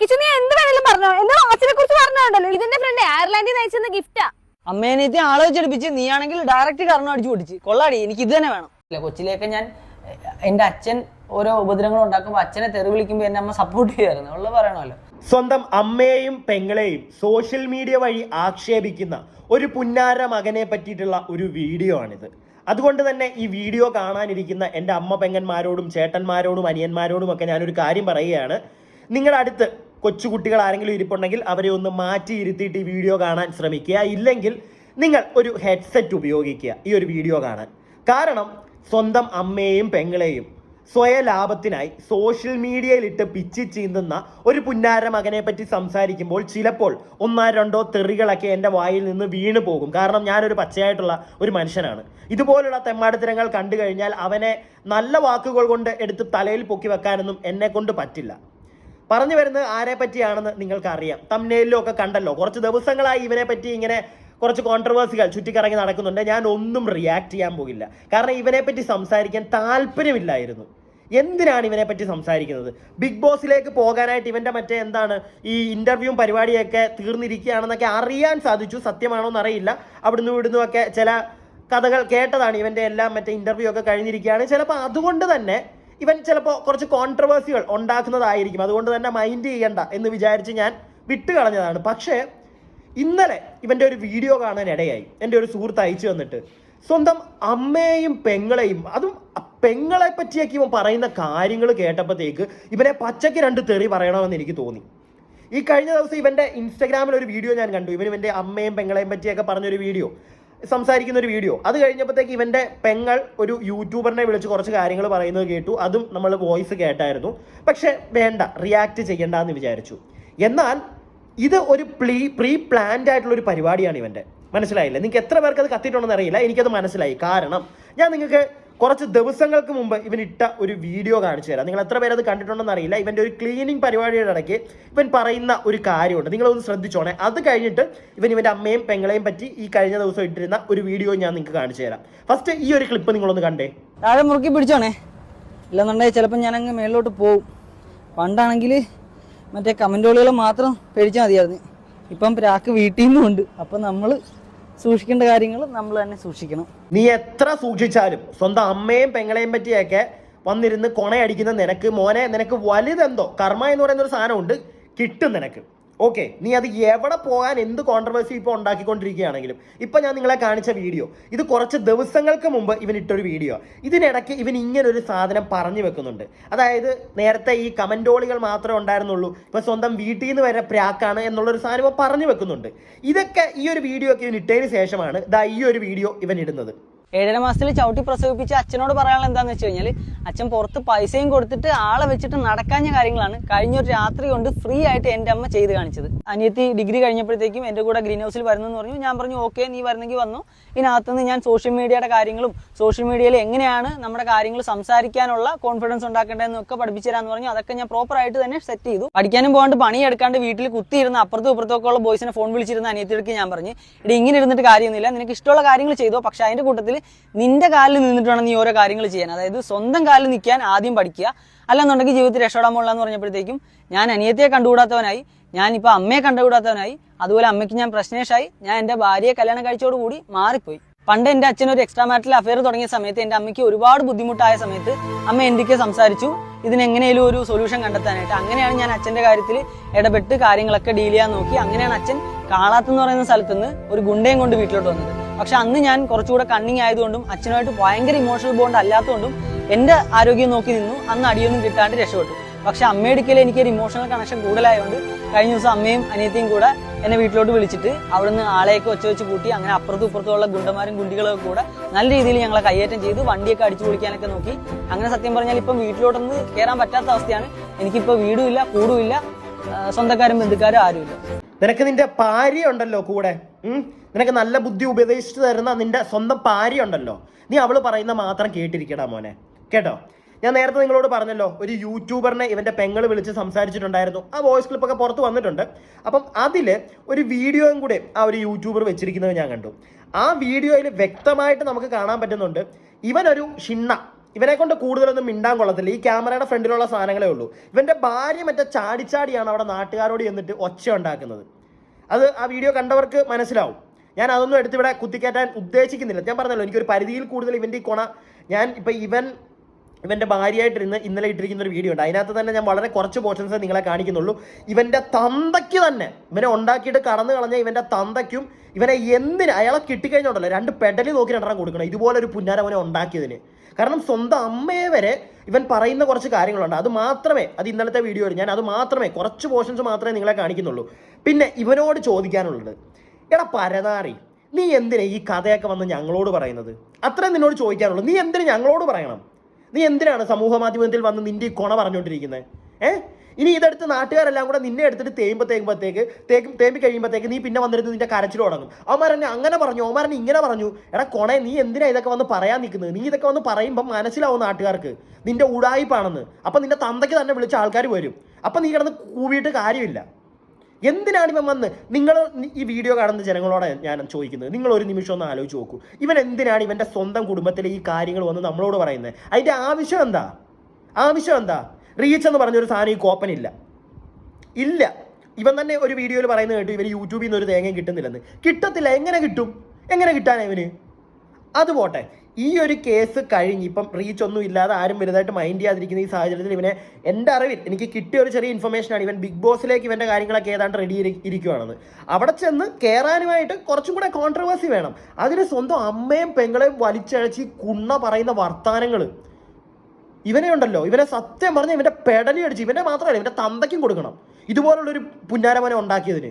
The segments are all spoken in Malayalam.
കിച്ചു നീ എന്ത് വേണേലും പറഞ്ഞോ. എന്റെ വാച്ചിനെ കുറിച്ച് പറഞ്ഞോണ്ടല്ലോ. ഇതിന്റെ ഫ്രണ്ട് അയർലാൻഡിൽ നിന്ന് അയച്ചെന്ന ഗിഫ്റ്റാ അമ്മേനേത്തി ആളെ നീ നീയാണെങ്കിൽ ഡയറക്റ്റ് കർണം അടിച്ചു പൊട്ടിച്ച്. കൊള്ളാടി എനിക്ക് ഇത് തന്നെ വേണം. ഇല്ല കൊച്ചിലേക്ക് ഞാൻ എന്റെ അച്ഛൻ ഓരോ ഉപദ്രവങ്ങൾ ഉണ്ടാക്കുമ്പോൾ അച്ഛനെ തെറി വിളിക്കുമ്പോൾ എന്നെ അമ്മ സപ്പോർട്ട് ചെയ്യായിരുന്നു. ഉള്ളത് പറയണമല്ലോ. സ്വന്തം അമ്മയെയും പെങ്ങളെയും സോഷ്യൽ മീഡിയ വഴി ആക്ഷേപിക്കുന്ന ഒരു പുന്നാര മകനെ പറ്റിയിട്ടുള്ള ഒരു വീഡിയോ ആണിത്. അതുകൊണ്ട് തന്നെ ഈ വീഡിയോ കാണാനിരിക്കുന്ന എന്റെ അമ്മ പെങ്ങന്മാരോടും ചേട്ടന്മാരോടും അനിയന്മാരോടും ഒക്കെ ഞാനൊരു കാര്യം പറയുകയാണ്. നിങ്ങളുടെ അടുത്ത് കൊച്ചുകുട്ടികൾ ആരെങ്കിലും ഇരിപ്പുണ്ടെങ്കിൽ അവരെ ഒന്ന് മാറ്റി ഇരുത്തിയിട്ട് ഈ വീഡിയോ കാണാൻ ശ്രമിക്കുക. ഇല്ലെങ്കിൽ നിങ്ങൾ ഒരു ഹെഡ്സെറ്റ് ഉപയോഗിക്കുക ഈ ഒരു വീഡിയോ കാണാൻ. കാരണം സ്വന്തം അമ്മയെയും പെങ്ങളെയും സ്വയ ലാഭത്തിനായി സോഷ്യൽ മീഡിയയിലിട്ട് പിച്ചി ചീന്തുന്ന ഒരു പുന്നാര മകനെ പറ്റി സംസാരിക്കുമ്പോൾ ചിലപ്പോൾ ഒന്നോ രണ്ടോ തെറികളൊക്കെ എന്റെ വായിൽ നിന്ന് വീണു പോകും. കാരണം ഞാനൊരു പച്ചയായിട്ടുള്ള ഒരു മനുഷ്യനാണ്. ഇതുപോലുള്ള തെമ്മാടിത്തരങ്ങൾ കണ്ടു കഴിഞ്ഞാൽ അവനെ നല്ല വാക്കുകൾ കൊണ്ട് എടുത്ത് തലയിൽ പൊക്കി വെക്കാനൊന്നും എന്നെ കൊണ്ട് പറ്റില്ല. പറഞ്ഞു വരുന്നത് ആരെ പറ്റിയാണെന്ന് നിങ്ങൾക്ക് അറിയാം ഒക്കെ കണ്ടല്ലോ. കുറച്ച് ദിവസങ്ങളായി ഇവനെ പറ്റി ഇങ്ങനെ കുറച്ച് കോൺട്രവേഴ്സികൾ ചുറ്റിക്കറങ്ങി നടക്കുന്നുണ്ട്. ഞാൻ ഒന്നും റിയാക്ട് ചെയ്യാൻ പോകില്ല. കാരണം ഇവനെ പറ്റി സംസാരിക്കാൻ താല്പര്യമില്ലായിരുന്നു. എന്തിനാണ് ഇവനെ പറ്റി സംസാരിക്കുന്നത്? ബിഗ് ബോസിലേക്ക് പോകാനായിട്ട് ഇവന്റെ മറ്റേ എന്താണ് ഈ ഇന്റർവ്യൂ പരിപാടിയൊക്കെ തീർന്നിരിക്കുകയാണെന്നൊക്കെ അറിയാൻ സാധിച്ചു. സത്യമാണോ എന്നറിയില്ല. അവിടുന്ന് ഇവിടുന്നും ഒക്കെ ചില കഥകൾ കേട്ടതാണ് ഇവന്റെ എല്ലാം മറ്റേ ഇന്റർവ്യൂ ഒക്കെ കഴിഞ്ഞിരിക്കുകയാണ്. ചിലപ്പോൾ അതുകൊണ്ട് തന്നെ ഇവൻ ചിലപ്പോൾ കുറച്ച് കോൺട്രവേഴ്സികൾ ഉണ്ടാക്കുന്നതായിരിക്കും. അതുകൊണ്ട് തന്നെ മൈൻഡ് ചെയ്യണ്ട എന്ന് വിചാരിച്ച് ഞാൻ വിട്ടുകളഞ്ഞതാണ് പക്ഷേ ഇന്നലെ ഇവന്റെ ഒരു വീഡിയോ കാണാൻ ഇടയായി. എന്റെ ഒരു സുഹൃത്ത് അയച്ചു തന്നിട്ട് സ്വന്തം അമ്മയെയും പെങ്ങളെയും അതും പെങ്ങളെ പറ്റിയൊക്കെ ഇവൻ പറയുന്ന കാര്യങ്ങൾ കേട്ടപ്പോഴത്തേക്ക് ഇവനെ പച്ചയ്ക്ക് രണ്ട് തെറി പറയണമെന്ന് എനിക്ക് തോന്നി. ഈ കഴിഞ്ഞ ദിവസം ഇവന്റെ ഇൻസ്റ്റാഗ്രാമിൽ ഒരു വീഡിയോ ഞാൻ കണ്ടു. ഇവൻ ഇവന്റെ അമ്മയും പെങ്ങളെയും പറ്റിയൊക്കെ പറഞ്ഞൊരു വീഡിയോ സംസാരിക്കുന്ന ഒരു വീഡിയോ. അത് കഴിഞ്ഞപ്പോഴത്തേക്ക് ഇവന്റെ പെങ്ങൾ ഒരു യൂട്യൂബറിനെ വിളിച്ച് കുറച്ച് കാര്യങ്ങൾ പറയുന്നത് കേട്ടു. അതും നമ്മൾ വോയിസ് കേട്ടായിരുന്നു. പക്ഷെ വേണ്ട റിയാക്ട് ചെയ്യണ്ടെന്ന് വിചാരിച്ചു. എന്നാൽ ഇത് ഒരു പ്രീ പ്രീ പ്ലാൻഡ് ആയിട്ടുള്ള ഒരു പരിപാടിയാണ് ഇവന്റെ. മനസ്സിലായില്ല? നിങ്ങൾക്ക് എത്ര പേർക്ക് അത് കത്തിയിട്ടുണ്ടെന്ന് അറിയില്ല. എനിക്കത് മനസ്സിലായി. കാരണം ഞാൻ നിങ്ങൾക്ക് കുറച്ച് ദിവസങ്ങൾക്ക് മുമ്പ് ഇവൻ ഇട്ട ഒരു വീഡിയോ കാണിച്ചു തരാം. നിങ്ങൾ എത്ര പേര് അത് കണ്ടിട്ടുണ്ടെന്ന് അറിയില്ല. ഇവന്റെ ഒരു ക്ലീനിങ് പരിപാടിയുടെ ഇടയ്ക്ക് ഇവൻ പറയുന്ന ഒരു കാര്യമുണ്ട്. നിങ്ങളൊന്ന് ശ്രദ്ധിച്ചോണേ. അത് കഴിഞ്ഞിട്ട് ഇവൻ ഇവന്റെ അമ്മയും പെങ്ങളെയും പറ്റി ഈ കഴിഞ്ഞ ദിവസം ഇട്ടിരുന്ന ഒരു വീഡിയോ ഞാൻ നിങ്ങൾക്ക് കാണിച്ചു തരാം. ഫസ്റ്റ് ഈ ഒരു ക്ലിപ്പ് നിങ്ങളൊന്ന് കണ്ടേ. താഴെ മുറുക്കി പിടിച്ചോണേ. ഇല്ലെന്നുണ്ടെങ്കിൽ ചിലപ്പോൾ ഞാൻ അങ്ങ് മേളിലോട്ട് പോകും പണ്ടാണെങ്കിൽ മറ്റേ കമന്റുകൾ മാത്രം പേടിച്ചാൽ മതിയായിരുന്നു. ഇപ്പം പ്രാക്ക് വീട്ടിൽ നിന്നും ഉണ്ട്. അപ്പം നമ്മൾ സൂക്ഷിക്കേണ്ട കാര്യങ്ങൾ നമ്മൾ തന്നെ സൂക്ഷിക്കണം. നീ എത്ര സൂക്ഷിച്ചാലും സ്വന്തം അമ്മയും പെങ്ങളെയും പറ്റിയൊക്കെ വന്നിരുന്ന് കൊണയടിക്കുന്ന നിനക്ക് മോനെ നിനക്ക് വലുതെന്തോ കർമ്മ എന്ന് പറയുന്ന ഒരു സാധനമുണ്ട് കിട്ടും നിനക്ക്. ഓക്കെ നീ അത് എവിടെ പോകാൻ എന്ത് കോൺട്രവേഴ്സി ഇപ്പോൾ ഉണ്ടാക്കിക്കൊണ്ടിരിക്കുകയാണെങ്കിലും ഇപ്പം ഞാൻ നിങ്ങളെ കാണിച്ച വീഡിയോ ഇത് കുറച്ച് ദിവസങ്ങൾക്ക് മുമ്പ് ഇവൻ ഇട്ടൊരു വീഡിയോ ഇതിനിടയ്ക്ക് ഇവൻ ഇങ്ങനെ ഒരു സാധനം പറഞ്ഞു വെക്കുന്നുണ്ട്. അതായത് നേരത്തെ ഈ കമന്റോളികൾ മാത്രമേ ഉണ്ടായിരുന്നുള്ളൂ ഇപ്പം സ്വന്തം വീട്ടിൽ നിന്ന് വരെ പ്രാക്കാണ് എന്നുള്ളൊരു സാധനം പറഞ്ഞു വെക്കുന്നുണ്ട്. ഇതൊക്കെ ഈ ഒരു വീഡിയോ ഒക്കെ ഇവൻ ഇട്ടതിന് ശേഷമാണ് ഇതാ ഈ ഒരു വീഡിയോ ഇവൻ ഇടുന്നത്. ഏഴര മാസത്തിൽ ചവിട്ടി പ്രസവിപ്പിച്ച് അച്ഛനോട് പറയാനുള്ള എന്താണെന്ന് വെച്ച് കഴിഞ്ഞാൽ അച്ഛൻ പുറത്ത് പൈസയും കൊടുത്തിട്ട് ആളെ വെച്ചിട്ട് നടക്കാഞ്ഞ കാര്യങ്ങളാണ് കഴിഞ്ഞ ഒരു രാത്രി കൊണ്ട് ഫ്രീ ആയിട്ട് എന്റെ അമ്മ ചെയ്ത് കാണിച്ചത്. അനിയത്തി ഡിഗ്രി കഴിഞ്ഞപ്പോഴത്തേക്കും എന്റെ കൂടെ ഗ്രീൻ ഹൗസിൽ വരുന്നെന്ന് പറഞ്ഞു. ഞാൻ പറഞ്ഞു ഓക്കെ നീ വരുന്നെങ്കിൽ വന്നു. ഇതിനകത്തുനിന്ന് ഞാൻ സോഷ്യൽ മീഡിയയുടെ കാര്യങ്ങളും സോഷ്യൽ മീഡിയയിൽ എങ്ങനെയാണ് നമ്മുടെ കാര്യങ്ങൾ സംസാരിക്കാനുള്ള കോൺഫിഡൻസ് ഉണ്ടാക്കേണ്ടതെന്നൊക്കെ പഠിപ്പിച്ചു തരാന്ന് പറഞ്ഞു. അതൊക്കെ ഞാൻ പ്രോപ്പർ ആയിട്ട് തന്നെ സെറ്റ് ചെയ്തു. പഠിക്കാനും പോകാണ്ട് പണിയെടുക്കാണ്ട് വീട്ടിൽ കുത്തിയിരുന്ന അപ്പുറത്തും ഇപ്പുറത്തൊക്കെ ഉള്ള ബോയ്സിനെ ഫോൺ വിളിച്ചിരുന്ന അനിയത്തിയെടുക്ക് ഞാൻ പറഞ്ഞു ഇടി ഇങ്ങനെ ഇരുന്നിട്ട് കാര്യമൊന്നുമില്ല. നിനക്ക് ഇഷ്ടമുള്ള കാര്യങ്ങൾ ചെയ്തോ. പക്ഷെ അതിന്റെ കൂട്ടത്തിൽ നിന്റെ കാലിൽ നിന്നിട്ട് വേണം നീ ഓരോ കാര്യങ്ങൾ ചെയ്യാൻ. അതായത് സ്വന്തം കാലിൽ നിൽക്കാൻ ആദ്യം പഠിക്കുക. അല്ലെന്നുണ്ടെങ്കിൽ ജീവിതത്തിൽ രക്ഷപ്പെടാൻ പോകില്ല എന്ന് പറഞ്ഞപ്പോഴത്തേക്കും ഞാൻ അനിയത്തെ കണ്ടുകൂടാത്തവനായി ഇപ്പൊ അമ്മയെ കണ്ടുകൂടാത്തവനായി അതുപോലെ അമ്മയ്ക്ക് ഞാൻ പ്രശ്നേഷായി ഞാൻ എന്റെ ഭാര്യയെ കല്യാണം കഴിച്ചോടുകൂടി മാറിപ്പോയി. പണ്ട് എന്റെ അച്ഛൻ ഒരു എക്സ്ട്രാ മാറ്റൽ അഫയർ തുടങ്ങിയ സമയത്ത് എന്റെ അമ്മയ്ക്ക് ഒരുപാട് ബുദ്ധിമുട്ടായ സമയത്ത് അമ്മ എന്തൊക്കെ സംസാരിച്ചു. ഇതിനെങ്ങനെയും ഒരു സൊല്യൂഷൻ കണ്ടെത്താനായിട്ട്. അങ്ങനെയാണ് ഞാൻ അച്ഛന്റെ കാര്യത്തിൽ ഇടപെട്ട് കാര്യങ്ങളൊക്കെ ഡീൽ ചെയ്യാൻ നോക്കി. അങ്ങനെയാണ് അച്ഛൻ കാളാത്തെന്ന് പറയുന്ന സ്ഥലത്ത് നിന്ന് ഒരു ഗുണ്ടയും കൊണ്ട് വീട്ടിലോട്ട് വന്നത്. പക്ഷെ അന്ന് ഞാൻ കുറച്ചുകൂടെ കണ്ണിങ് ആയതുകൊണ്ടും അച്ഛനുമായിട്ട് ഭയങ്കര ഇമോഷണൽ ബോണ്ട് അല്ലാത്തതുകൊണ്ടും എന്റെ ആരോഗ്യം നോക്കി നിന്നു. അന്ന് അടിയൊന്നും കിട്ടാണ്ട് രക്ഷപ്പെട്ടു. പക്ഷെ അമ്മയെടുക്കൽ എനിക്ക് ഒരു ഇമോഷണൽ കണക്ഷൻ കൂടുതലായതുകൊണ്ട് കഴിഞ്ഞ ദിവസം അമ്മയും അനിയത്തിയും കൂടെ എന്നെ വീട്ടിലോട്ട് വിളിച്ചിട്ട് അവിടുന്ന് ആളെയൊക്കെ ഒച്ച വെച്ച് കൂട്ടി അങ്ങനെ അപ്പുറത്തും ഇപ്പുറത്തുമുള്ള ഗുണ്ടന്മാരും ഗുണ്ടികളൊക്കെ കൂടെ നല്ല രീതിയിൽ ഞങ്ങളെ കയ്യേറ്റം ചെയ്ത്. വണ്ടിയൊക്കെ അടിച്ചു പൊളിക്കാനൊക്കെ നോക്കി. അങ്ങനെ സത്യം പറഞ്ഞാൽ ഇപ്പം വീട്ടിലോട്ടൊന്ന് കയറാൻ പറ്റാത്ത അവസ്ഥയാണ്. എനിക്കിപ്പോൾ വീടുമില്ല കൂടുമില്ല സ്വന്തക്കാരും ബന്ധുക്കാരും ആരുമില്ല. നിനക്ക് നിന്റെ ഭാര്യ ഉണ്ടല്ലോ കൂടെ? നിനക്ക് നല്ല ബുദ്ധി ഉപദേശിച്ചു തരുന്ന നിന്റെ സ്വന്തം ഭാര്യ ഉണ്ടല്ലോ. നീ അവൾ പറയുന്ന മാത്രം കേട്ടിരിക്കടാ മോനെ. കേട്ടോ? ഞാൻ നേരത്തെ നിങ്ങളോട് പറഞ്ഞല്ലോ ഒരു യൂട്യൂബറിനെ ഇവന്റെ പെങ്ങൾ വിളിച്ച് സംസാരിച്ചിട്ടുണ്ടായിരുന്നു. ആ വോയിസ് ക്ലിപ്പൊക്കെ പുറത്ത് വന്നിട്ടുണ്ട്. അപ്പം അതിൽ ഒരു വീഡിയോയും കൂടെ ആ ഒരു യൂട്യൂബർ വെച്ചിരിക്കുന്നത് ഞാൻ കണ്ടു. ആ വീഡിയോയിൽ വ്യക്തമായിട്ട് നമുക്ക് കാണാൻ പറ്റുന്നുണ്ട് ഇവനൊരു ഷിണ്ണ. ഇവനെ കൊണ്ട് കൂടുതലൊന്നും മിണ്ടാൻ കൊള്ളത്തില്ല. ഈ ക്യാമറയുടെ ഫ്രണ്ടിലുള്ള സാധനങ്ങളേ ഉള്ളൂ. ഇവന്റെ ഭാര്യ മറ്റേ ചാടിച്ചാടിയാണ് അവിടെ നാട്ടുകാരോട് എന്നിട്ട് ഒച്ച ഉണ്ടാക്കുന്നത്. അത് ആ വീഡിയോ കണ്ടവർക്ക് മനസ്സിലാവും. ഞാൻ അതൊന്നും എടുത്ത് ഇവിടെ കുത്തിക്കയറ്റാൻ ഉദ്ദേശിക്കുന്നില്ല. ഞാൻ പറഞ്ഞല്ലോ എനിക്കൊരു പരിധിയിൽ കൂടുതൽ ഇവന്റെ ഈ കൊണ ഞാൻ ഇപ്പം ഇവൻ ഇവന്റെ ഭാര്യയായിട്ടിരുന്ന് ഇന്നലെ ഇട്ടിരിക്കുന്ന ഒരു വീഡിയോ ഉണ്ട്. അതിനകത്ത് തന്നെ ഞാൻ വളരെ കുറച്ച് പോർഷൻസ് നിങ്ങളെ കാണിക്കുന്നുള്ളൂ. ഇവന്റെ തന്തയ്ക്ക് തന്നെ ഇവനെ ഉണ്ടാക്കിയിട്ട് കടന്നു കളഞ്ഞ ഇവന്റെ തന്തയ്ക്കും ഇവനെ എന്തിന് അയാളെ കിട്ടിക്കഴിഞ്ഞുണ്ടല്ലോ രണ്ട് പെഡലി നോക്കി രണ്ടെണ്ണം കൊടുക്കണം. ഇതുപോലെ ഒരു പുന്നാരവനെ ഉണ്ടാക്കിയതിന്. കാരണം സ്വന്തം അമ്മയെ വരെ ഇവൻ പറയുന്ന കുറച്ച് കാര്യങ്ങളുണ്ട്. അത് മാത്രമേ അത് ഇന്നലത്തെ വീഡിയോ ഞാൻ അത് മാത്രമേ കുറച്ച് പോർഷൻസ് മാത്രമേ നിങ്ങളെ കാണിക്കുന്നുള്ളൂ. പിന്നെ ഇവനോട് ചോദിക്കാനുള്ളത്. എടാ പരനാറി നീ എന്തിനാ ഈ കഥയൊക്കെ വന്ന് ഞങ്ങളോട് പറയുന്നത്? അത്രയും നിന്നോട് ചോദിക്കാനുള്ളൂ. നീ എന്തിനു ഞങ്ങളോട് പറയണം? നീ എന്തിനാണ് സമൂഹ മാധ്യമത്തിൽ വന്ന് നിന്റെ ഈ കൊണ പറഞ്ഞുകൊണ്ടിരിക്കുന്നത് ഏ? ഇനി ഇതെടുത്ത് നാട്ടുകാരെല്ലാം കൂടെ നിന്നെ എടുത്തിട്ട് തേമ്പ് തേമ്പത്തേക്ക് തേക്കും തേമ്പി കഴിയുമ്പോഴത്തേക്ക് നീ പിന്നെ വന്നിരുന്ന് നിന്റെ കരച്ചിൽ തുടങ്ങും. അവന്മാരെന്നെ അങ്ങനെ പറഞ്ഞു അവന്മാരെന്നെ ഇങ്ങനെ പറഞ്ഞു എടാ കൊണെ നീ എന്തിനാ ഇതൊക്കെ വന്ന് പറയാൻ നിൽക്കുന്നത്? നീ ഇതൊക്കെ വന്ന് പറയുമ്പോൾ മനസ്സിലാവും നാട്ടുകാർക്ക്. നിന്റെ ഉടായിപ്പാണെന്ന്. അപ്പം നിന്റെ തന്തയ്ക്ക് തന്നെ വിളിച്ച ആൾക്കാർ വരും. അപ്പം നീ കിടന്ന് കൂവിയിട്ട് കാര്യമില്ല. എന്തിനാണ് ഇവൻ വന്ന്? നിങ്ങൾ ഈ വീഡിയോ കാണുന്ന ജനങ്ങളോട് ഞാൻ ചോദിക്കുന്നത്. നിങ്ങൾ ഒരു നിമിഷം ഒന്ന് ആലോചിച്ച് നോക്കൂ. ഇവൻ എന്തിനാണ് ഇവന്റെ സ്വന്തം കുടുംബത്തിലെ ഈ കാര്യങ്ങൾ വന്ന് നമ്മളോട് പറയുന്നത്? അതിന്റെ ആവശ്യം എന്താ? ആവശ്യം എന്താ? റീച്ച് എന്ന് പറഞ്ഞൊരു സാധനം ഈ കോപ്പനില്ല. ഇല്ല. ഇവൻ തന്നെ ഒരു വീഡിയോയിൽ പറയുന്നത് കേട്ടു ഇവർ യൂട്യൂബിൽ നിന്ന് ഒരു തേങ്ങയും കിട്ടുന്നില്ലെന്ന്. കിട്ടത്തില്ല. എങ്ങനെ കിട്ടും? എങ്ങനെ കിട്ടാനാണ് ഇവന്? അത് പോട്ടെ. ഈ ഒരു കേസ് കഴിഞ്ഞ് ഇപ്പം റീച്ച് ഒന്നും ഇല്ലാതെ ആരും വലുതായിട്ട് മൈൻഡ് ചെയ്യാതിരിക്കുന്ന ഈ സാഹചര്യത്തിൽ ഇവനെ എന്റെ അറിവിൽ എനിക്ക് കിട്ടിയ ഒരു ചെറിയ ഇൻഫർമേഷൻ ആണ് ഇവൻ ബിഗ് ബോസിലേക്ക് ഇവന്റെ കാര്യങ്ങളൊക്കെ ഏതാണ്ട് റെഡി ഇരിക്കുവാണെന്ന് അവിടെ ചെന്ന് കയറാനുമായിട്ട് കുറച്ചും കൂടെ കോൺട്രവേഴ്സി വേണം. അതിന് സ്വന്തം അമ്മയും പെങ്ങളെയും വലിച്ചഴച്ച് കുണ്ണ പറയുന്ന വർത്തമാനങ്ങൾ ഇവനെ ഉണ്ടല്ലോ. ഇവനെ സത്യം പറഞ്ഞ് ഇവന്റെ പെടലി അടിച്ച് ഇവനെ മാത്രമല്ല ഇവന്റെ തന്തയ്ക്കും കൊടുക്കണം. ഇതുപോലുള്ളൊരു പുന്നാരമനെ ഉണ്ടാക്കിയതിന്.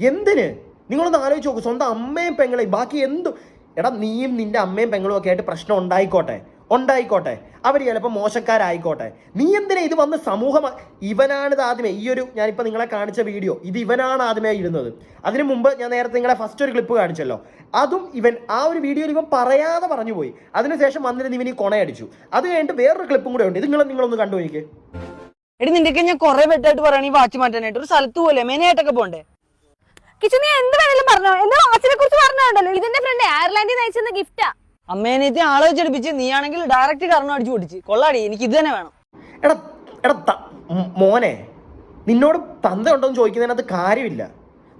എന്തിന്? നിങ്ങളൊന്ന് ആലോചിച്ച് നോക്കൂ. സ്വന്തം അമ്മയും പെങ്ങളെയും ബാക്കി എന്തു എടാ നീയും നിന്റെ അമ്മയും പെങ്ങളും ഒക്കെ ആയിട്ട് പ്രശ്നം ഉണ്ടായിക്കോട്ടെ ഉണ്ടായിക്കോട്ടെ. അവർ ചിലപ്പോൾ മോശക്കാരായിക്കോട്ടെ. നീ എന്തിനാ ഇത് വന്ന് സമൂഹം ഇവനാണിത് ആദ്യമേ? ഈ ഒരു ഞാനിപ്പോൾ നിങ്ങളെ കാണിച്ച വീഡിയോ ഇത് ഇവനാണ് ആദ്യമേ ഇരുന്നത് അതിനു മുമ്പ് ഞാൻ നേരത്തെ നിങ്ങളെ ഫസ്റ്റ് ഒരു ക്ലിപ്പ് കാണിച്ചല്ലോ. അതും ഇവൻ ആ ഒരു വീഡിയോയിൽ ഇവൻ പറയാതെ പറഞ്ഞു പോയി. അതിനുശേഷം വന്നിരുന്ന് ഇവൻ ഈ കൊണയടിച്ചു. അത് കഴിഞ്ഞിട്ട് വേറൊരു ക്ലിപ്പും കൂടെ ഉണ്ട്. ഇത് നിങ്ങൾ നിങ്ങളൊന്ന് കണ്ടു എടി നിന്റെ ഞാൻ കുറെ വെട്ടായിട്ട് പറയണ ഈ വാച്ച് മാറ്റാനായിട്ട്. ഒരു സ്ഥലത്ത് പോലെ മെനയായിട്ടൊക്കെ പോണ്ടേ? കിച്ചു നീ എന്ത് വേണേലും പറഞ്ഞോ. എന്റെ വാച്ചിനെ കുറിച്ച് പറഞ്ഞോണ്ടല്ലോ. ഇതിന്റെ ഫ്രണ്ട് അയർലൻഡിൽ നിന്ന് അയച്ചെന്ന ഗിഫ്റ്റാ അമ്മേനേത്തി ആളെ വെച്ചടിപ്പിച്ച് നീയാണെങ്കിൽ ഡയറക്റ്റ് കർണം അടിച്ചു പൊടിച്ച് കൊള്ളാടി എനിക്ക് ഇത് തന്നെ വേണം. എടാ എടാ മോനെ നിന്നോട് തന്ത ഉണ്ടോ എന്ന് ചോദിക്കുന്നതിനകത്ത് കാര്യമില്ല.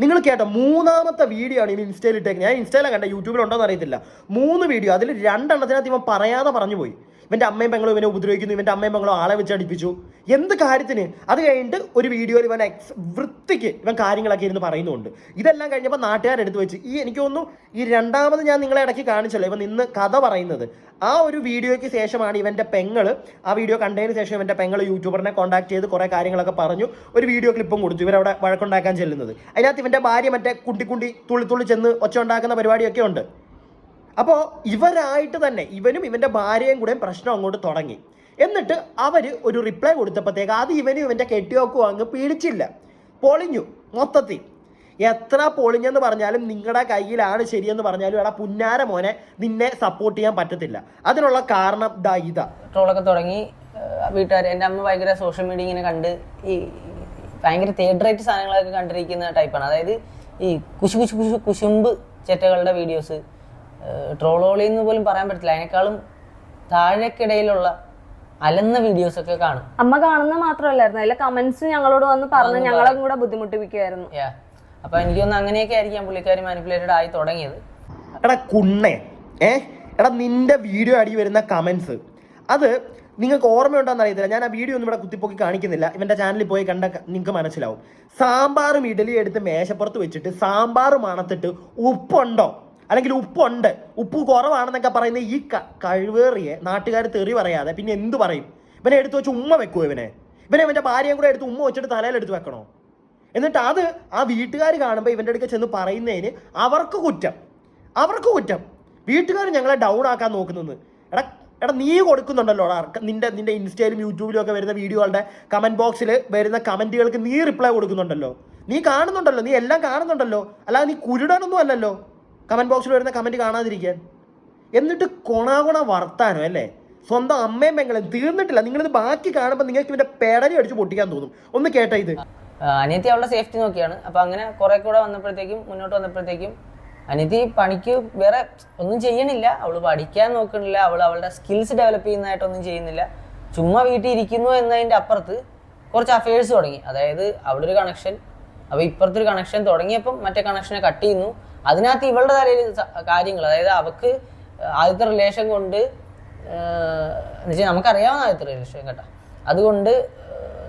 നിങ്ങൾ കേട്ടോ മൂന്നാമത്തെ വീഡിയോ ആണ് ഇനി ഇൻസ്റ്റയിൽ ഇട്ടേക്കുന്നത്. ഞാൻ ഇൻസ്റ്റയിലാണ് കണ്ട യൂട്യൂബിൽ ഉണ്ടോ എന്ന് അറിയത്തില്ല. മൂന്ന് വീഡിയോ അതിൽ രണ്ടെണ്ണത്തിനകത്ത് ഇവൻ പറയാതെ പറഞ്ഞു പോയി ഇവന്റെ അമ്മയും പെങ്ങളും ഇവനെ ഉപദ്രവിക്കുന്നു ഇവന്റെ അമ്മയും പെങ്ങളും ആളെ വെച്ച് അടിപ്പിച്ചു എന്ത് കാര്യത്തിന്? അത് കഴിഞ്ഞിട്ട് ഒരു വീഡിയോയിൽ ഇവൻ എക്സ് വൃത്തിക്ക് ഇവൻ കാര്യങ്ങളൊക്കെ ഇരുന്ന് പറയുന്നുണ്ട്. ഇതെല്ലാം കഴിഞ്ഞപ്പോൾ നാട്ടുകാരെടുത്ത് വെച്ച് ഈ എനിക്ക് തോന്നുന്നു ഈ രണ്ടാമത് ഞാൻ നിങ്ങളെ ഇടയ്ക്ക് കാണിച്ചല്ലോ. ഇവൻ ഇന്ന് കഥ പറയുന്നത്. ആ ഒരു വീഡിയോയ്ക്ക് ശേഷമാണ് ഇവന്റെ പെങ്ങൾ ആ വീഡിയോ കണ്ടതിന് ശേഷം ഇവന്റെ പെങ്ങൾ യൂട്യൂബറിനെ കോൺടാക്ട് ചെയ്ത് കുറേ കാര്യങ്ങളൊക്കെ പറഞ്ഞു ഒരു വീഡിയോ ക്ലിപ്പും കൊടുത്തു. ഇവരവിടെ വഴക്കുണ്ടാക്കാൻ ചെല്ലുന്നത്. അതിനകത്ത് ഇവന്റെ ഭാര്യ മറ്റേ കുണ്ടി കുണ്ടി തുള്ളി തുള്ളി ചെന്ന് ഒച്ച ഉണ്ടാക്കുന്ന പരിപാടിയൊക്കെ ഉണ്ട്. അപ്പോൾ ഇവരായിട്ട് തന്നെ ഇവനും ഇവന്റെ ഭാര്യയും കൂടെയും പ്രശ്നം അങ്ങോട്ട് തുടങ്ങി. എന്നിട്ട് അവർ ഒരു റിപ്ലൈ കൊടുത്തപ്പോഴത്തേക്ക് അത് ഇവനും ഇവന്റെ കെട്ടിയോക്കും അങ്ങ് പീഡിച്ചില്ല. പൊളിഞ്ഞു മൊത്തത്തിൽ. എത്ര പൊളിഞ്ഞെന്ന് പറഞ്ഞാലും നിങ്ങളുടെ കയ്യിലാണ് ശരിയെന്ന് പറഞ്ഞാലും എടാ പുന്നാര മോനെ നിന്നെ സപ്പോർട്ട് ചെയ്യാൻ പറ്റത്തില്ല. അതിനുള്ള കാരണം ദാ ഇതാ. ട്രോളൊക്കെ തുടങ്ങി വീട്ടുകാർ എന്റെ അമ്മ ഭയങ്കര സോഷ്യൽ മീഡിയ ഇങ്ങനെ കണ്ട് ഈ ഭയങ്കര തേഡറേറ്റ് സാധനങ്ങളൊക്കെ കണ്ടിരിക്കുന്ന ടൈപ്പാണ് അതായത് ഈ കുശു കുശു കുശു കുശുമ്പ് ചെറ്റകളുടെ വീഡിയോസ് ട്രോളോളി എന്ന് പോലും പറയാൻ പറ്റില്ല അതിനേക്കാളും താഴേക്കിടയിലുള്ള അലന്ന വീഡിയോസ് ഒക്കെ കാണും. അമ്മ കാണുന്ന മാത്രമല്ലായിരുന്നു. അതിലെ കമന്റ്സ് ഞങ്ങളോട് വന്ന് പറഞ്ഞ് ഞങ്ങളെ കൂടെ ബുദ്ധിമുട്ടിപ്പിക്കുമായിരുന്നു യാ അപ്പൊ എനിക്ക് തോന്നുന്നു അങ്ങനെയൊക്കെ ആയിരിക്കാം പുള്ളിക്കാരി മാനിപ്പുലേറ്റഡ് ആയി തുടങ്ങിയത്. എടാ കുണ്ണേ ഏ? എടാ നിന്റെ വീഡിയോ അടി വരുന്ന കമന്റ്സ് അത് നിങ്ങൾക്ക് ഓർമ്മയുണ്ടോന്ന് അറിയത്തില്ല. ഞാൻ ആ വീഡിയോ ഒന്നും ഇവിടെ കുത്തിപ്പൊക്കി കാണിക്കുന്നില്ല. ഇവന്റെ ചാനലിൽ പോയി കണ്ട നിങ്ങൾക്ക് മനസ്സിലാവും. സാമ്പാറും ഇഡലി എടുത്ത് മേശപ്പുറത്ത് വെച്ചിട്ട് സാമ്പാർ മണത്തിട്ട് ഉപ്പുണ്ടോ? അല്ലെങ്കിൽ ഉപ്പുണ്ട്. ഉപ്പ് കുറവാണെന്നൊക്കെ പറയുന്ന ഈ കഴിവേറിയെ നാട്ടുകാർ തെറി പറയാതെ പിന്നെ എന്ത് പറയും? ഇവനെ എടുത്ത് വെച്ച് ഉമ്മ വെക്കുമോ ഇവനെ? ഇവനെ ഇവന്റെ ഭാര്യയും കൂടെ എടുത്ത് ഉമ്മ വെച്ചിട്ട് തലയിൽ എടുത്ത് വെക്കണോ? എന്നിട്ട് അത് ആ വീട്ടുകാർ കാണുമ്പോൾ ഇവന്റെ അടുക്ക ചെന്ന് പറയുന്നതിന് അവർക്ക് കുറ്റം. അവർക്ക് കുറ്റം. വീട്ടുകാർ ഞങ്ങളെ ഡൗൺ ആക്കാൻ നോക്കുന്നത്. എടാ എടാ നീ കൊടുക്കുന്നുണ്ടല്ലോ നിന്റെ നിന്റെ ഇൻസ്റ്റയിലും യൂട്യൂബിലും ഒക്കെ വരുന്ന വീഡിയോകളുടെ കമന്റ് ബോക്സിൽ വരുന്ന കമന്റുകൾക്ക് നീ റിപ്ലൈ കൊടുക്കുന്നുണ്ടല്ലോ. നീ കാണുന്നുണ്ടല്ലോ നീ എല്ലാം കാണുന്നുണ്ടല്ലോ. അല്ലാതെ നീ കുരുടനൊന്നും അല്ലല്ലോ. കമന്റ് ബോക്സിൽ വരുന്ന കമന്റ് കാണാതിരിക്കാൻ. എന്നിട്ട് കൊണാകൊണ വർത്താനോ അല്ലേ? സ്വന്തം അമ്മയും പെങ്ങളും തീർന്നിട്ടില്ല. നിങ്ങളിത് ബാക്കി കാണുമ്പോൾ നിങ്ങൾക്ക് ഇവന്റെ പേടലി അടിച്ച് പൊട്ടിക്കാൻ തോന്നും. ഒന്ന് കേട്ട ഇത്. അനിയത്തി അവളുടെ സേഫ്റ്റി നോക്കിയാണ്. അപ്പൊ അങ്ങനെ കുറെ കൂടെ വന്നപ്പോഴത്തേക്കും മുന്നോട്ട് വന്നപ്പോഴത്തേക്കും അനിയത്തി പണിക്ക് വേറെ ഒന്നും ചെയ്യണില്ല. അവൾ പഠിക്കാൻ നോക്കണില്ല അവൾ അവളുടെ സ്കിൽസ് ഡെവലപ്പ് ചെയ്യുന്നതായിട്ടൊന്നും ചെയ്യുന്നില്ല. ചുമ്മാ വീട്ടിൽ ഇരിക്കുന്നു എന്നതിന്റെ അപ്പുറത്ത് കുറച്ച് അഫയേഴ്സ് തുടങ്ങി. അതായത് അവിടെ ഒരു കണക്ഷൻ അപ്പോൾ ഇപ്പുറത്തൊരു കണക്ഷൻ തുടങ്ങിയപ്പം മറ്റേ കണക്ഷനെ കട്ട് ചെയ്യുന്നു. അതിനകത്ത് ഇവളുടെ തലയിൽ കാര്യങ്ങൾ അതായത് അവക്ക് ആദ്യത്തെ റിലേഷൻ കൊണ്ട് എന്നുവെച്ചാൽ നമുക്കറിയാവുന്ന ആദ്യത്തെ റിലേഷൻ കേട്ടോ. അതുകൊണ്ട്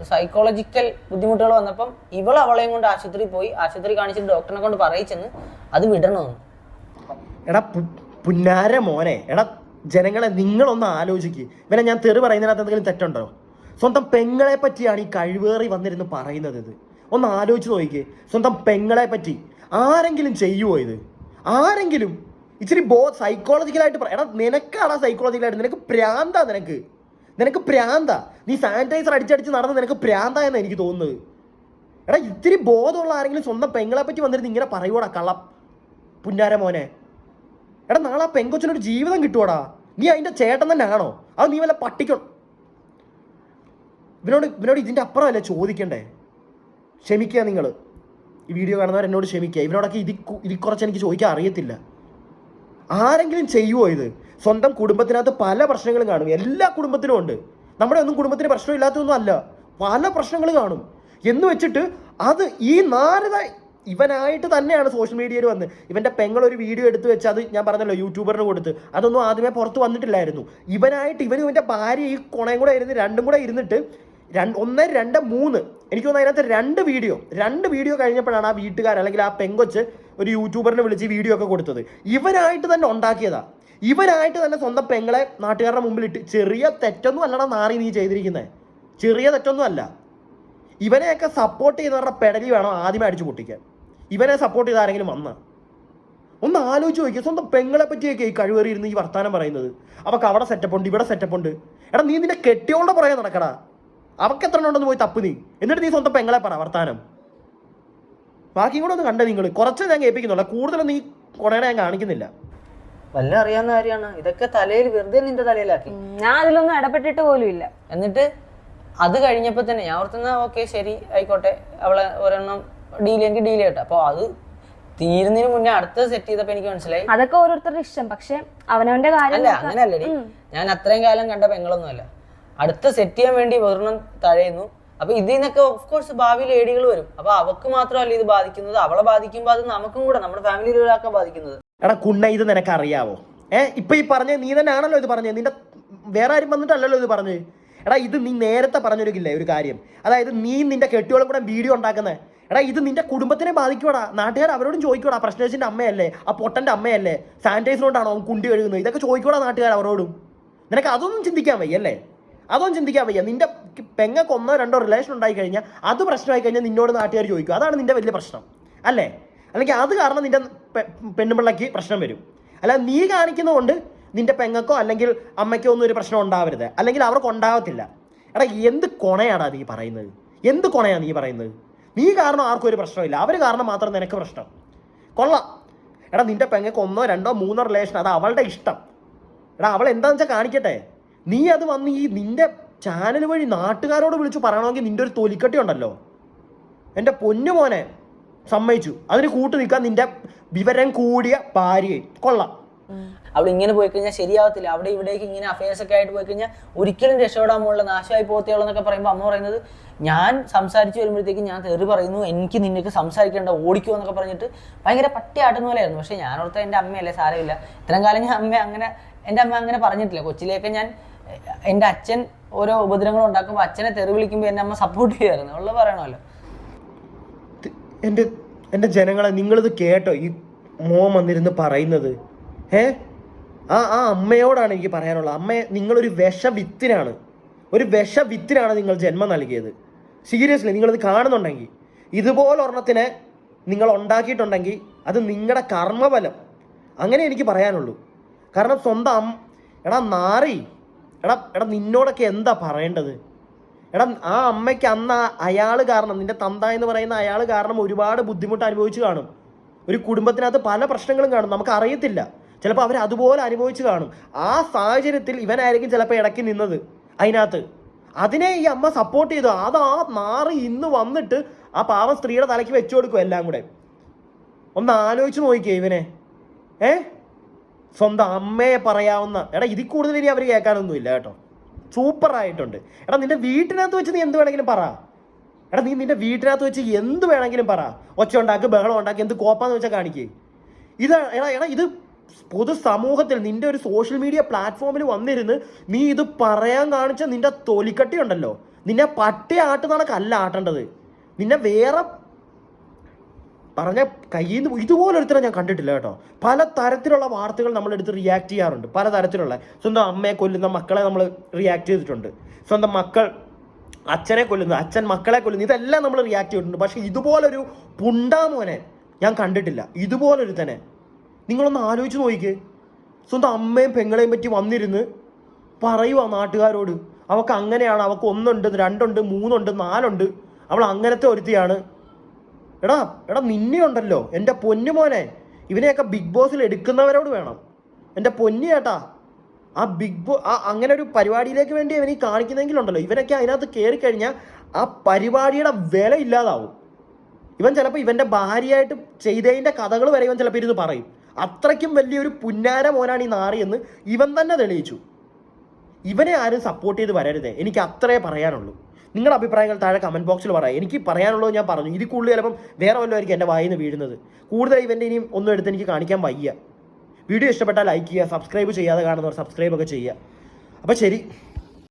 സൈക്കോളജിക്കൽ ബുദ്ധിമുട്ടുകൾ വന്നപ്പം ഇവൾ അവളെയും കൊണ്ട് ആശുപത്രി പോയി. ആശുപത്രി കാണിച്ചിട്ട് ഡോക്ടറിനെ കൊണ്ട് പറയിച്ചെന്ന് അത് വിടണമെന്ന് എടാ പുന്നാര മോനെ. എടാ ജനങ്ങളെ നിങ്ങളൊന്ന് ആലോചിക്ക്. ഇവനെ ഞാൻ തെറി പറയുന്നതിനകത്ത് എന്തെങ്കിലും തെറ്റുണ്ടോ? സ്വന്തം പെങ്ങളെ പറ്റിയാണ് ഈ കഴിവേറി വന്നിരുന്ന് പറയുന്നത് ഇത്. ഒന്ന് ആലോചിച്ച് നോക്കിക്കേ. സ്വന്തം പെങ്ങളെ പറ്റി. ആരെങ്കിലും ചെയ്യുമോ ഇത്? ആരെങ്കിലും? ഇച്ചിരി ബോ സൈക്കോളജിക്കലായിട്ട് എടാ നിനക്കാടാ സൈക്കോളജിക്കലായിട്ട് നിനക്ക് പ്രാന്താ നിനക്ക്. നിനക്ക് പ്രാന്താ. നീ സാനിറ്റൈസർ അടിച്ചടിച്ച് നടന്ന് നിനക്ക് പ്രാന്താ എന്നാണ് എനിക്ക് തോന്നുന്നത്. എടാ ഇത്തിരി ബോധമുള്ള ആരെങ്കിലും സ്വന്തം പെങ്ങളെ പറ്റി വന്നിരുന്ന് ഇങ്ങനെ പറയൂടാ കള്ളം പുന്നാര മോനെ. എടാ നാളെ ആ പെങ്കൊച്ചിനൊരു ജീവിതം കിട്ടുവാടാ. നീ അതിന്റെ ചേട്ടൻ തന്നെ ആണോ അത് നീ വല്ല പട്ടിക്കോ ഇവനോട് ഇവനോട് ഇതിന്റെ അപ്പുറമല്ലേ ചോദിക്കണ്ടേ? ക്ഷമിക്കുക നിങ്ങൾ ഈ വീഡിയോ കാണുന്നവർ എന്നോട് ക്ഷമിക്കുക. ഇവനോടൊക്കെ ഇതി ഇതിക്കുറച്ച് എനിക്ക് ചോദിക്കാൻ അറിയത്തില്ല. ആരെങ്കിലും ചെയ്യുമോ ഇത്? സ്വന്തം കുടുംബത്തിനകത്ത് പല പ്രശ്നങ്ങളും കാണും. എല്ലാ കുടുംബത്തിലും ഉണ്ട്. നമ്മുടെ ഒന്നും കുടുംബത്തിന് പ്രശ്നമില്ലാത്തതൊന്നും അല്ല. പല പ്രശ്നങ്ങൾ കാണും. എന്ന് വെച്ചിട്ട് അത് ഈ നാരത ഇവനായിട്ട് തന്നെയാണ് സോഷ്യൽ മീഡിയയിൽ വന്ന്. ഇവന്റെ പെങ്ങൾ ഒരു വീഡിയോ എടുത്ത് വെച്ച് അത് ഞാൻ പറഞ്ഞല്ലോ യൂട്യൂബറിന് കൊടുത്ത്. അതൊന്നും ആദ്യമേ പുറത്ത് വന്നിട്ടില്ലായിരുന്നു. ഇവനായിട്ട് ഇവനും ഇവന്റെ ഭാര്യ ഈ കുണയും കൂടെ ഇരുന്ന് രണ്ടും കൂടെ ഇരുന്നിട്ട് രണ്ട് ഒന്ന് രണ്ട് മൂന്ന്. എനിക്ക് തോന്നുന്നു അതിനകത്ത് രണ്ട് വീഡിയോ. രണ്ട് വീഡിയോ കഴിഞ്ഞപ്പോഴാണ് ആ വീട്ടുകാർ അല്ലെങ്കിൽ ആ പെങ്കൊച്ച് ഒരു യൂട്യൂബറിനെ വിളിച്ച് വീഡിയോ ഒക്കെ കൊടുത്തത്. ഇവരായിട്ട് തന്നെ ഉണ്ടാക്കിയതാ. ഇവരായിട്ട് തന്നെ സ്വന്തം പെങ്ങളെ നാട്ടുകാരുടെ മുമ്പിൽ ഇട്ട് ചെറിയ തെറ്റൊന്നും അല്ലടാ നാറി നീ ചെയ്തിരിക്കുന്നത് ചെറിയ തെറ്റൊന്നും അല്ല. ഇവനെയൊക്കെ സപ്പോർട്ട് ചെയ്യുന്നവരുടെ പെടലി വേണം ആദ്യമേ അടിച്ചു പൊട്ടിക്കാൻ. ഇവനെ സപ്പോർട്ട് ചെയ്ത് ആരെങ്കിലും വന്ന? ഒന്ന് ആലോചിച്ച് നോക്കിയ സ്വന്തം പെങ്ങളെ പറ്റിയൊക്കെ ഈ കഴിവേറിയിരുന്ന് ഈ വർത്തമാനം പറയുന്നത്. അവക്ക് അവിടെ സെറ്റപ്പ് ഉണ്ട് ഇവിടെ സെറ്റപ്പ് ഉണ്ട്. എടാ നീ നിന്നെ കെട്ടിയോളുടെ പുറകെ നടക്കടാ. അവക്ക് എത്ര ഉണ്ടെന്ന് പോയി തപ്പ് നീ? എന്നിട്ട് നീ സ്വന്തം പെങ്ങളെ പറ വർത്താനം. ബാക്കിയും കൂടെ ഒന്ന് കണ്ടേ നിങ്ങൾ കുറച്ച് ഞാൻ കേൾപ്പിക്കുന്നുള്ളൂ. കൂടുതലും നീ കൊടയുടെ ഞാൻ കാണിക്കുന്നില്ല. വല്ല അറിയാവുന്ന കാര്യമാണ്. ഇതൊക്കെ തലയിൽ വെറുതെ നിന്റെ തലയിലാക്കി. ഞാൻ അതിലൊന്നും ഇടപെട്ടിട്ട് പോലും ഇല്ല. എന്നിട്ട് അത് കഴിഞ്ഞപ്പോൾ തന്നെ ഞാൻ ഓർത്തുന്ന ഓക്കെ ശരി ആയിക്കോട്ടെ. അവളെ ഒരെണ്ണം ഡീൽ എനിക്ക് ഡീൽ ചെയ്യട്ടെ. അപ്പോൾ അത് തീരുന്നതിന് മുന്നേ അടുത്ത സെറ്റ് ചെയ്തപ്പോ എനിക്ക് മനസ്സിലായി. അതൊക്കെ ഓരോരുത്തരുടെ ഇഷ്ടം. പക്ഷെ അവനവന്റെ കാര്യം അല്ല അങ്ങനെയല്ലടി ഞാൻ അത്രയും കാലം കണ്ട പെങ്ങളൊന്നുമല്ല. അടുത്ത സെറ്റ് ചെയ്യാൻ വേണ്ടി ഒരെണ്ണം തഴയുന്നു. അപ്പൊ ഇതിൽ നിന്നൊക്കെ ഓഫ് കോഴ്സ് ഭാവിയിൽ ഏടികൾ വരും. അപ്പൊ അവക്ക് മാത്രമല്ല ഇത് ബാധിക്കുന്നത്. അവളെ ബാധിക്കുമ്പോൾ അത് നമുക്കും കൂടെ നമ്മുടെ ഫാമിലിയിൽ ഒരാൾക്കാണ് ബാധിക്കുന്നത്. എടാ കുണ്ണ ഇത് നിനക്ക് അറിയാവോ ഏ ഇപ്പൊ ഈ പറഞ്ഞ നീ തന്നെ ആണല്ലോ ഇത് പറഞ്ഞത്. നിന്റെ വേറെ ആരും വന്നിട്ടല്ലല്ലോ ഇത് പറഞ്ഞത്. എടാ ഇത് നീ നേരത്തെ പറഞ്ഞൊരുക്കില്ലേ ഒരു കാര്യം? അതായത് നീ നിന്റെ കെട്ടിയോളം കൂടെ വീഡിയോ ഉണ്ടാക്കുന്നത് എടാ ഇത് നിന്റെ കുടുംബത്തിനെ ബാധിക്കുവാടാ. നാട്ടുകാർ അവരോടും ചോദിക്കൂടാ പ്രശ്നേഷിന്റെ അമ്മയല്ലേ? ആ പൊട്ടന്റെ അമ്മയല്ലേ? സാനിറ്റൈസർ കൊണ്ടാണോ അവൻ കുണ്ടി കഴുകുന്നത്? ഇതൊക്കെ ചോദിക്കൂടാ നാട്ടുകാർ അവരോടും. നിനക്ക് അതൊന്നും ചിന്തിക്കാൻ വയ്യ അല്ലേ അതൊന്നും ചിന്തിക്കാൻ വയ്യ. നിന്റെ പെങ്ങൾക്ക് ഒന്നോ രണ്ടോ റിലേഷൻ ഉണ്ടായി കഴിഞ്ഞാൽ അത് പ്രശ്നമായി കഴിഞ്ഞാൽ നിന്നോട് നാട്ടുകാർ ചോദിക്കും. അതാണ് നിന്റെ വലിയ പ്രശ്നം. അല്ലേ? അല്ലെങ്കിൽ അത് കാരണം നിന്റെ പെണ്ണുപിള്ളക്ക് പ്രശ്നം വരും. അല്ല നീ കാണിക്കുന്നതുകൊണ്ട് നിന്റെ പെങ്ങക്കോ അല്ലെങ്കിൽ അമ്മയ്ക്കോ ഒന്നും ഒരു പ്രശ്നം ഉണ്ടാവരുത്. അല്ലെങ്കിൽ അവർക്ക് ഉണ്ടാവത്തില്ല. എടാ എന്ത് കൊണയാടാ നീ പറയുന്നത്? എന്ത് കൊണയാ നീ പറയുന്നത്? നീ കാരണം ആർക്കും ഒരു പ്രശ്നമില്ല. അവർ കാരണം മാത്രം നിനക്ക് പ്രശ്നം. കൊള്ളാം. എടാ നിന്റെ പെങ്ങൾക്ക് ഒന്നോ രണ്ടോ മൂന്നോ റിലേഷൻ അത് അവളുടെ ഇഷ്ടം. എടാ അവൾ എന്താണെന്ന് വെച്ചാൽ കാണിക്കട്ടെ? നീ അത് വന്ന് ഈ നിന്റെ ചാനൽ വഴി നാട്ടുകാരോട് വിളിച്ച് പറയണമെങ്കിൽ നിന്റെ ഒരു തൊലിക്കട്ടി ഉണ്ടല്ലോ. എന്റെ പൊന്നു മോനെ സമ്മതിച്ചു. അതിന് കൂട്ട് നിൽക്കാൻ നിന്റെ വിവരം കൂടിയ ഭാര്യയെ. കൊള്ളാം. അവിടെ ഇങ്ങനെ പോയി കഴിഞ്ഞാൽ ശരിയാവത്തില്ല. അവിടെ ഇവിടേക്ക് ഇങ്ങനെ അഫയേഴ്സ് ഒക്കെ ആയിട്ട് പോയി കഴിഞ്ഞാൽ ഒരിക്കലും രക്ഷപ്പെടാൻ പോകുള്ള നാശമായി പോകത്തേയുള്ളൂ എന്നൊക്കെ പറയുമ്പോൾ അമ്മ പറയുന്നത് ഞാൻ സംസാരിച്ച് വരുമ്പോഴത്തേക്ക് ഞാൻ തെറി പറയുന്നു. എനിക്ക് നിനക്ക് സംസാരിക്കേണ്ട ഓടിക്കുമോ എന്നൊക്കെ പറഞ്ഞിട്ട് ഭയങ്കര പട്ടിയാട്ടുന്ന പോലെയായിരുന്നു. പക്ഷേ ഞാൻ ഓർത്ത എന്റെ അമ്മയല്ലേ സാരമില്ല. ഇത്രയും കാലം ഞാൻ അമ്മ അങ്ങനെ എന്റെ അമ്മ അങ്ങനെ പറഞ്ഞിട്ടില്ല. കൊച്ചിലേക്ക് ഞാൻ എന്റെ അച്ഛൻ ഓരോ ഉപദ്രവങ്ങൾ ഉണ്ടാക്കുമ്പോൾ അച്ഛനെ തെറി വിളിക്കുമ്പോൾ എന്നെ അമ്മ സപ്പോർട്ട് ചെയ്യായിരുന്നു ഉള്ളത് പറയണമല്ലോ. എന്റെ എന്റെ ജനങ്ങളെ നിങ്ങളിത് കേട്ടോ ഈ മോൻ വന്നിരുന്ന് പറയുന്നത്. ഏ ആ ആ അമ്മയോടാണ് എനിക്ക് പറയാനുള്ളത്. അമ്മയെ നിങ്ങളൊരു വിഷവിത്തിനാണ്. ഒരു വിഷവിത്തിനാണ് നിങ്ങൾ ജന്മം നൽകിയത്. സീരിയസ്ലി നിങ്ങളിത് കാണുന്നുണ്ടെങ്കിൽ ഇതുപോലെ ഒരെണ്ണത്തിനെ നിങ്ങൾ ഉണ്ടാക്കിയിട്ടുണ്ടെങ്കിൽ അത് നിങ്ങളുടെ കർമ്മഫലം. അങ്ങനെ എനിക്ക് പറയാനുള്ളൂ. കാരണം സ്വന്തം എടാ നാറി എടാ എടാ നിന്നോടൊക്കെ എന്താ പറയേണ്ടത്? എടാ ആ അമ്മയ്ക്ക് അന്ന് അയാൾ കാരണം നിന്റെ തന്ത എന്ന് പറയുന്ന അയാൾ കാരണം ഒരുപാട് ബുദ്ധിമുട്ട് അനുഭവിച്ചു കാണും. ഒരു കുടുംബത്തിനകത്ത് പല പ്രശ്നങ്ങളും കാണും നമുക്ക് അറിയത്തില്ല. ചിലപ്പോൾ അവർ അതുപോലെ അനുഭവിച്ചു കാണും. ആ സാഹചര്യത്തിൽ ഇവനായിരിക്കും ചിലപ്പോൾ ഇടയ്ക്ക് നിന്നത് അതിനകത്ത്. അതിനെ ഈ അമ്മ സപ്പോർട്ട് ചെയ്തു. അത് ആ നാറി ഇന്ന് വന്നിട്ട് ആ പാവം സ്ത്രീയുടെ തലയ്ക്ക് വെച്ചു കൊടുക്കും എല്ലാം കൂടെ. ഒന്ന് ആലോചിച്ച് നോക്കിക്കേ ഇവനെ. ഏ? സ്വന്തം അമ്മയെ പറയാവുന്ന എടാ ഇതിൽ കൂടുതൽ ഇനി അവർ കേൾക്കാനൊന്നും ഇല്ല കേട്ടോ. സൂപ്പർ ആയിട്ടുണ്ട്. എടാ നിന്റെ വീട്ടിനകത്ത് വെച്ച് നീ എന്ത് വേണമെങ്കിലും പറ. എടാ നീ നിന്റെ വീട്ടിനകത്ത് വെച്ച് എന്ത് വേണമെങ്കിലും പറ. ഒച്ച ഉണ്ടാക്കി ബഹളം ഉണ്ടാക്കി എന്ത് കോപ്പാന്ന് വെച്ചാൽ കാണിക്കേ. ഇത് എടാ എടാ ഇത് പൊതു സമൂഹത്തിൽ നിന്റെ ഒരു സോഷ്യൽ മീഡിയ പ്ലാറ്റ്ഫോമിൽ വന്നിരുന്ന് നീ ഇത് പറയാൻ കാണിച്ച നിന്റെ തൊലിക്കട്ടി ഉണ്ടല്ലോ. നിന്നെ പട്ടി ആട്ടുന്നണക്കല്ല ആട്ടേണ്ടത്. നിന്നെ വേറെ പറഞ്ഞ കയ്യിൽ നിന്ന് ഇതുപോലൊരുത്തരെ ഞാൻ കണ്ടിട്ടില്ല കേട്ടോ. പല തരത്തിലുള്ള വാർത്തകൾ നമ്മളെടുത്ത് റിയാക്ട് ചെയ്യാറുണ്ട്. പല തരത്തിലുള്ള. സ്വന്തം അമ്മയെ കൊല്ലുന്ന മക്കളെ നമ്മൾ റിയാക്ട് ചെയ്തിട്ടുണ്ട്. സ്വന്തം മക്കൾ അച്ഛനെ കൊല്ലുന്നു അച്ഛൻ മക്കളെ കൊല്ലുന്നു ഇതെല്ലാം നമ്മൾ റിയാക്ട് ചെയ്തിട്ടുണ്ട്. പക്ഷേ ഇതുപോലൊരു പുണ്ടാമോനെ ഞാൻ കണ്ടിട്ടില്ല. ഇതുപോലൊരു തന്നെ നിങ്ങളൊന്ന് ആലോചിച്ച് നോക്കിക്ക്. സ്വന്തം അമ്മയും പെങ്ങളെയും പറ്റി വന്നിരുന്ന് പറയുക നാട്ടുകാരോട്. അവൾക്ക് അങ്ങനെയാണ് അവൾക്ക് ഒന്നുണ്ട് രണ്ടുണ്ട് മൂന്നുണ്ട് നാലുണ്ട്. അവൾ അങ്ങനത്തെ ഒരുത്തിയാണ്. എടാ എടാ നിന്നെ ഉണ്ടല്ലോ എന്റെ പൊന്നു മോനെ. ഇവനെയൊക്കെ ബിഗ് ബോസിൽ എടുക്കുന്നവരോട് വേണം. എന്റെ പൊന്നു ചേട്ടാ ആ ബിഗ് ബോ ആ അങ്ങനെ ഒരു പരിപാടിയിലേക്ക് വേണ്ടി ഇവനീ കാണിക്കുന്നെങ്കിലുണ്ടല്ലോ. ഇവനൊക്കെ അതിനകത്ത് കയറി കഴിഞ്ഞാൽ ആ പരിപാടിയുടെ വില ഇല്ലാതാവും. ഇവൻ ചിലപ്പോൾ ഇവന്റെ ഭാര്യയായിട്ട് ചെയ്തതിന്റെ കഥകൾ വരെ ഇവൻ ചിലപ്പോൾ ഇരുന്ന് പറയും. അത്രയ്ക്കും വലിയൊരു പുന്നാര മോനാണ് ഈ നാറിയെന്ന് ഇവൻ തന്നെ തെളിയിച്ചു. ഇവനെ ആരും സപ്പോർട്ട് ചെയ്ത് വരരുതേ. എനിക്ക് അത്രേ പറയാനുള്ളൂ. നിങ്ങളുടെ അഭിപ്രായങ്ങൾ താഴെ കമന്റ് ബോക്സിൽ പറയാം. എനിക്ക് പറയാനുള്ളത് ഞാൻ പറഞ്ഞു. ഇതിൽ കൂടുതൽ ചിലപ്പം വേറെ വല്ലതായിരിക്കും എന്റെ വായിൽ നിന്ന് വീഴുന്നത്. കൂടുതൽ ഇവന്റെ ഇനിയും ഒന്നും എടുത്ത് എനിക്ക് കാണിക്കാൻ വയ്യ. വീഡിയോ ഇഷ്ടപ്പെട്ടാൽ ലൈക്ക് ചെയ്യുക സബ്സ്ക്രൈബ് ചെയ്യാതെ കാണുന്നവർ സബ്സ്ക്രൈബ് ഒക്കെ ചെയ്യുക. അപ്പോൾ ശരി.